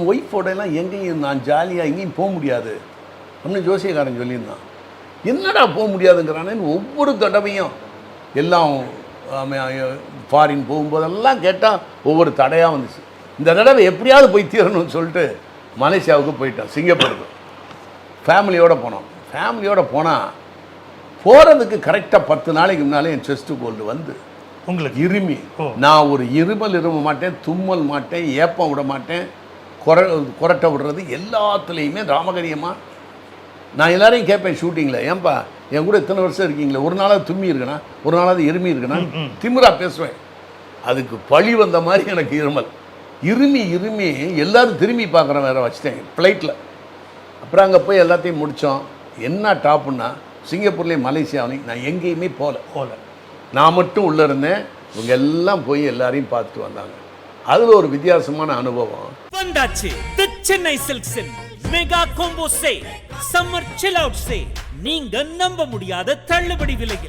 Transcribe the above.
ஒய்ஃபோட எல்லாம் எங்கேயும் நான் ஜாலியாக எங்கேயும் போக முடியாது. அப்படின்னு ஜோசியக்காரன் சொல்லியிருந்தான். என்னடா போக முடியாதுங்கிறானேன்னு ஒவ்வொரு தடவையும் எல்லாம் ஃபாரின் போகும்போதெல்லாம் கேட்டால் ஒவ்வொரு தடையாக வந்துச்சு. இந்த தடவை எப்படியாவது போய் தீரணும்னு சொல்லிட்டு மலேசியாவுக்கு போயிட்டோம் சிங்கப்பூருக்கு. ஃபேமிலியோடு போனோம். ஃபேமிலியோடு போனால் போகிறதுக்கு கரெக்டாக பத்து நாளைக்கு முன்னாலே என் செஸ்ட்டு கோல்டு வந்து உங்களுக்கு? இருமி. நான் ஒரு இருமல் இரும மாட்டேன் தும்மல் மாட்டேன் ஏப்பம் விட மாட்டேன். குர குரட்டை விடுறது எல்லாத்துலேயுமே ராமகரியமாக நான் எல்லாரையும் கேட்பேன் ஷூட்டிங்கில். ஏன்பா என் கூட இத்தனை வருஷம் இருக்கீங்களே? ஒரு நாளாவது தும்மி இருக்கணும் ஒரு நாளாவது இருமி இருக்கணும் திமிரா பேசுவேன். அதுக்கு பழி வந்த மாதிரி எனக்கு இருமல். இருமி இருமி எல்லாரும் திரும்பி பார்க்குறேன் வேற வச்சுட்டேன் ஃப்ளைட்டில் அப்புறம் அங்கே போய் எல்லாத்தையும் முடித்தோம். என்ன டாப்புன்னா சிங்கப்பூர்லேயும் மலேசியாவிலையும் நான் எங்கேயுமே போகல. போல நான் மட்டும் உள்ளே இருந்தேன். இவங்க எல்லாம் போய் எல்லாரையும் பார்த்துட்டு வந்தாங்க. அதில் ஒரு வித்தியாசமான அனுபவம். வந்தாச்சு the Chennai சில்க்ஸின் mega combo say summer chill out say நீங்க நம்ப முடியாத தள்ளுபடி விலையில்.